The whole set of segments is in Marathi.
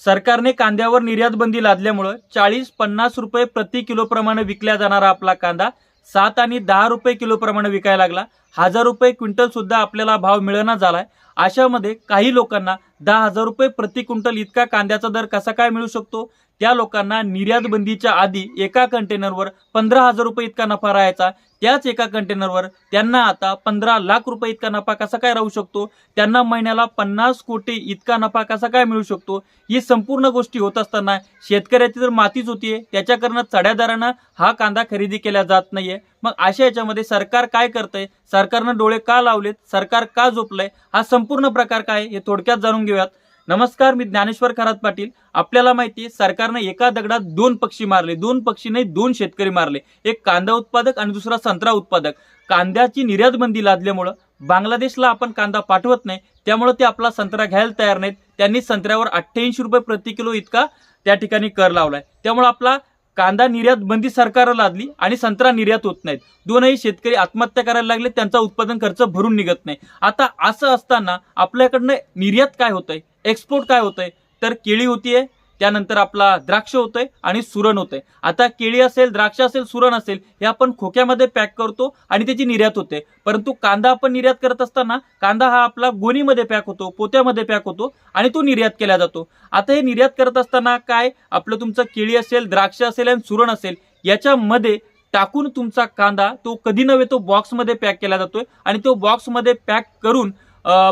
सरकारने कांद्यावर निर्यात बंदी लादल्यामुळं चाळीस पन्नास रुपये प्रति किलोप्रमाणे विकल्या जाणारा आपला कांदा सात आणि दहा रुपये किलोप्रमाणे विकायला लागला. हजार रुपये क्विंटल सुद्धा आपल्याला भाव मिळना झालाय. अशामध्ये काही लोकांना दहा हजार रुपये प्रति क्विंटल इतका कांद्याचा दर कसा काय मिळू शकतो? त्या लोकांना निर्यात बंदीच्या आधी एका कंटेनरवर पंधरा हजार रुपये इतका नफा राहायचा. त्याच एका कंटेनरवर त्यांना आता पंधरा लाख रुपये इतका नफा कसा काय राहू शकतो? त्यांना महिन्याला पन्नास कोटी इतका नफा कसा काय मिळू शकतो? ही संपूर्ण गोष्टी होत असताना शेतकऱ्याची तर मातीच होतीये त्याच्याकडनं चढ्या दरानं हा कांदा खरेदी केला जात नाहीये. मग अशा याच्यामध्ये सरकार काय करतंय? सरकारनं डोळे का लावलेत? सरकार का झोपलंय? हा संपूर्ण प्रकार काय हे थोडक्यात जाणून घेऊयात. नमस्कार मी ज्ञानेश्वर खरात पाटील. आपल्याला माहिती आहे सरकारनं एका दगडात दोन पक्षी मारले. दोन पक्षी नाही दोन शेतकरी मारले. एक कांदा उत्पादक आणि दुसरा संत्रा उत्पादक. कांद्याची निर्यात बंदी लादल्यामुळं बांगलादेशला आपण कांदा पाठवत नाही. त्यामुळे ते आपला संत्रा घ्यायला तयार नाहीत. त्यांनी संत्र्यावर अठ्ठ्याऐंशी रुपये प्रति किलो इतका त्या ठिकाणी कर लावलाय. त्यामुळे आपला कांदा निर्यात बंदी सरकारला लादली आणि संत्रा निर्यात होत नाहीत. दोनही शेतकरी आत्महत्या करायला लागले त्यांचा उत्पादन खर्च भरून निघत नाही. आता असं असताना आपल्याकडनं निर्यात काय होतंय? एक्सपोर्ट काय होतंय? तर केळी होतीये त्यानंतर आपला द्राक्ष होतोय आणि सुरण होतंय. आता केळी असेल द्राक्ष असेल सुरण असेल हे आपण खोक्यामध्ये पॅक करतो आणि त्याची निर्यात होते. परंतु कांदा आपण निर्यात करत असताना कांदा हा आपला गोणीमध्ये पॅक होतो पोत्यामध्ये पॅक होतो आणि तो निर्यात केला जातो. आता हे निर्यात करत असताना काय? आपलं तुमचं केळी असेल द्राक्ष असेल आणि सुरण असेल याच्यामध्ये टाकून तुमचा कांदा तो कधी नव्हे तो बॉक्समध्ये पॅक केला जातोय आणि तो बॉक्समध्ये पॅक करून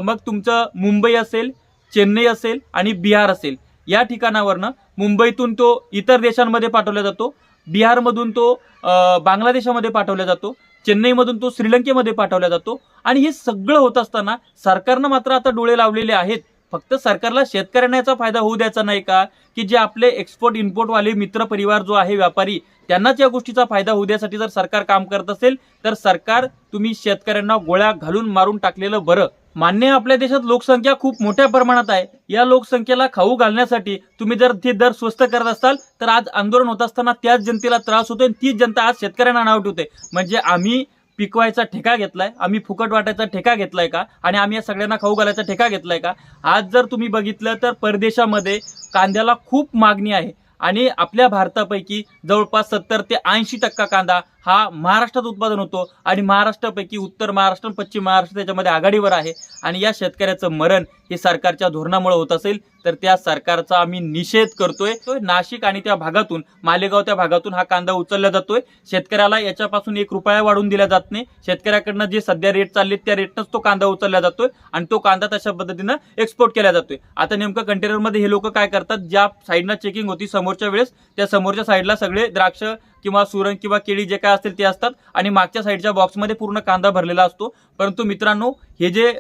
मग तुमचं मुंबई असेल चेन्नई असेल आणि बिहार असेल. या ठिकाणावरनं मुंबईतून तो इतर देशांमध्ये पाठवला जातो बिहारमधून तो बांगलादेशामध्ये पाठवला जातो चेन्नईमधून तो श्रीलंकेमध्ये पाठवला जातो. आणि हे सगळं होत असताना सरकारनं मात्र आता डोळे लावलेले आहेत. फक्त सरकारला शेतकऱ्यांचा फायदा होऊ द्यायचा नाही का? की जे आपले एक्सपोर्ट इम्पोर्टवाले मित्र परिवार जो आहे व्यापारी त्यांनाच या गोष्टीचा फायदा होऊ द्यासाठी जर सरकार काम करत असेल तर सरकार तुम्ही शेतकऱ्यांना गोळ्या घालून मारून टाकलेलं बरं. मान्य आपल्या देशात लोकसंख्या खूप मोठ्या प्रमाणात आहे. या लोकसंख्येला खाऊ घालण्यासाठी तुम्ही जर ते दर स्वस्त करत असाल तर आज आंदोलन होत असताना त्याच जनतेला त्रास होतोय आणि तीच जनता आज शेतकऱ्यांना नाव ठेवते. म्हणजे आम्ही पिकवायचा ठेका घेतलाय आम्ही फुकट वाटायचा ठेका घेतलाय का? आणि आम्ही या सगळ्यांना खाऊ घालायचा ठेका घेतलाय का? आज जर तुम्ही बघितलं तर परदेशामध्ये कांद्याला खूप मागणी आहे. आणि आपल्या भारतापैकी जवळपास सत्तर ते ऐंशी टक्का कांदा हा महाराष्ट्रात उत्पादन होतो आणि महाराष्ट्रापैकी उत्तर महाराष्ट्र आणि पश्चिम महाराष्ट्र त्याच्यामध्ये आघाडीवर आहे. आणि या शेतकऱ्याचं मरण हे सरकारच्या धोरणामुळे होत असेल तर त्या सरकारचा आम्ही निषेध करतोय. तो नाशिक आणि त्या भागातून मालेगाव त्या भागातून हा कांदा उचलला जातोय. शेतकऱ्याला याच्यापासून एक रुपया वाढून दिला जात नाही. शेतकऱ्याकडनं जे सध्या रेट चालले त्या रेटनंच तो कांदा उचलला जातोय आणि तो कांदा तशा पद्धतीनं एक्सपोर्ट केला जातोय. आता नेमकं कंटेनरमध्ये हे लोक काय करतात? ज्या साईडनं चेकिंग होती समोरच्या वेळेस त्या समोरच्या साईडला सगळे द्राक्ष किंवा सुरण किंवा केळी जे काय असतील ते असतात. आणि मागच्या साईडच्या बॉक्समध्ये पूर्ण कांदा भरलेला असतो. परंतु मित्रांनो हे जे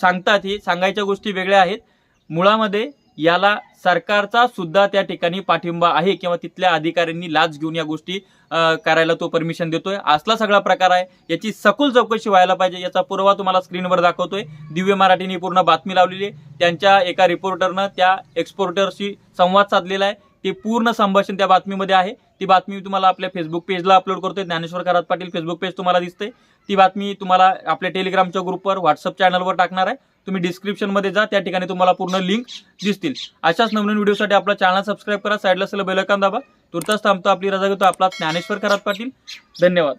सांगतात हे सांगायच्या गोष्टी वेगळ्या आहेत. मुळामध्ये याला सरकारचा सुद्धा त्या ठिकाणी पाठिंबा आहे किंवा तिथल्या अधिकाऱ्यांनी लाच घेऊन या गोष्टी करायला तो परमिशन देतोय. असला सगळा प्रकार आहे. याची सखोल चौकशी व्हायला पाहिजे. याचा पुरावा तुम्हाला स्क्रीनवर दाखवतोय. दिव्य मराठीने पूर्ण बातमी लावलेली आहे. त्यांच्या एका रिपोर्टरनं त्या एक्सपोर्टरशी संवाद साधलेला आहे. ते पूर्ण संभाषण त्या बातमीमध्ये आहे. ती बातमी मी तुम्हाला आपल्या फेसबुक पेजला अपलोड करतोय. ज्ञानेश्वर करात पाटील फेसबुक पेज तुम्हाला दिसते ती बातमी तुम्हाला आपल्या टेलिग्रामच्या ग्रुपवर व्हॉट्सअप चॅनलवर टाकणार आहे. तुम्ही डिस्क्रिप्शनमध्ये जा त्या ठिकाणी तुम्हाला पूर्ण लिंक दिसतील. अशाच नवीन व्हिडिओसाठी आपला चॅनल सबस्क्राईब करा. साईडला असलेलं बेलकान दाबा. तुर्तास थांबतो आपली रजा घेतो आपला ज्ञानेश्वर करात पाटील. धन्यवाद.